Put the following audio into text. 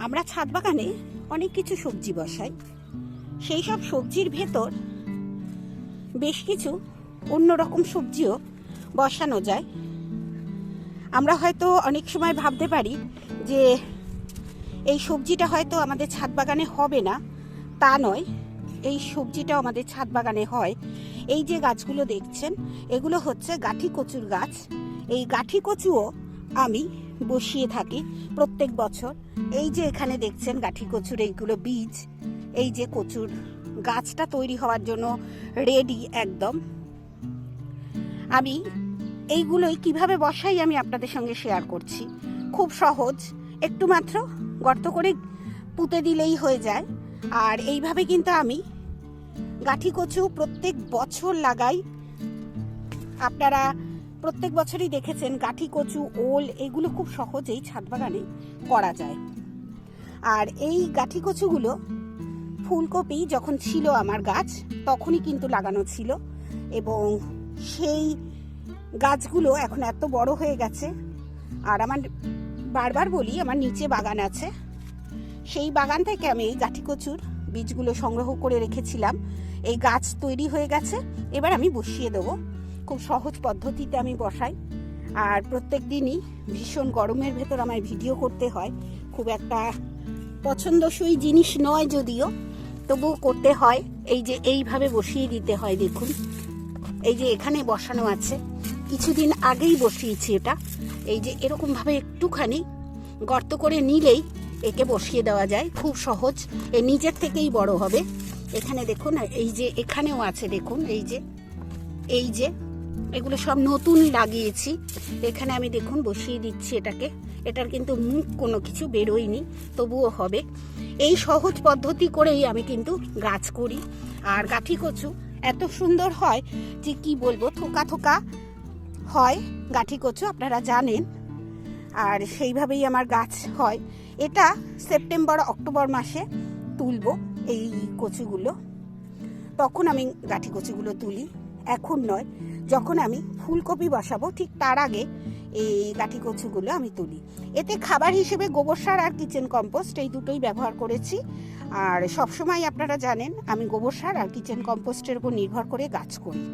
আমরা ছাদ বাগানে অনেক কিছু সবজি বসাই। সেই সব সবজির ভেতর বেশ কিছু অন্যরকম সবজিও বসানো যায়। আমরা হয়তো অনেক সময় ভাবতে পারি যে এই সবজিটা হয়তো আমাদের ছাদ বাগানে হবে না, তা নয়। এই সবজিটাও আমাদের ছাদ বাগানে হয়। এই যে গাছগুলো দেখছেন, এগুলো হচ্ছে গাঠি কচুর গাছ। এই গাঠি কচুও আমি বসিয়ে থাকি প্রত্যেক বছর। এই যে এখানে দেখছেন গাঠি কচুর এইগুলো বীজ, এই যে কচুর গাছটা তৈরি হওয়ার জন্য রেডি একদম। আমি এইগুলোই কীভাবে বসাই আমি আপনাদের সঙ্গে শেয়ার করছি। খুব সহজ, একটু মাত্র গর্ত করে পুঁতে দিলেই হয়ে যায়। আর এইভাবে কিন্তু আমি গাঠি কচু প্রত্যেক বছর লাগাই। আপনারা প্রত্যেক বছরই দেখেছেন গাঠি, কচু, ওল, এগুলো খুব সহজেই ছাদ বাগানে করা যায়। আর এই গাঠি, কচুগুলো ফুলকপি যখন ছিল আমার গাছ, তখনই কিন্তু লাগানো ছিল এবং সেই গাছগুলো এখন এত বড় হয়ে গেছে। আর আমার বারবার বলি, আমার নিচে বাগান আছে। সেই বাগান থেকে আমি এই গাঠি, কচুর বীজগুলো সংগ্রহ করে রেখেছিলাম। এই গাছ তৈরি হয়ে গেছে, এবার আমি বসিয়ে দেবো। খুব সহজ পদ্ধতিতে আমি বসাই। আর প্রত্যেক দিনই ভীষণ গরমের ভেতর আমার ভিডিও করতে হয়। খুব একটা পছন্দসই জিনিস নয় যদিও, তবুও করতে হয়। এই যে এইভাবে বসিয়ে দিতে হয়, দেখুন। এই যে এখানে বসানো আছে। কিছুদিন আগেই বসিয়েছি এটা। এই যে এরকমভাবে একটুখানি গর্ত করে নিলেই একে বসিয়ে দেওয়া যায়। খুব সহজ। এ নিজের থেকেই বড় হবে। এখানে দেখুন, এই যে এখানেও আছে, দেখুন, এই যে এই যে এগুলো সব নতুন লাগিয়েছি। এখানে আমি দেখুন বসিয়ে দিচ্ছি এটাকে। এটার কিন্তু মুখ কোনো কিছু বেরোয়নি, তবুও হবে। এই সহজ পদ্ধতি করেই আমি কিন্তু গাছ করি। আর গাঠি কচু এত সুন্দর হয় যে কি বলব, থোকা থোকা হয় গাঠি কচু, আপনারা জানেন। আর সেইভাবেই আমার গাছ হয়। এটা সেপ্টেম্বর, অক্টোবর মাসে তুলব এই কচুগুলো। তখন আমি গাঠি কচুগুলো তুলি। এখন নয় যখন আমি ফুলকপি বসাবো, ঠিক তার আগে এই গাঠি কচুগুলো আমি তুলি। এতে খাবার হিসেবে গোবর সার আর কিচেন কম্পোস্ট এই দুটোই ব্যবহার করেছি। আর সবসময় আপনারা জানেন, আমি গোবর সার আর কিচেন কম্পোস্টের উপর নির্ভর করে গাছ করি।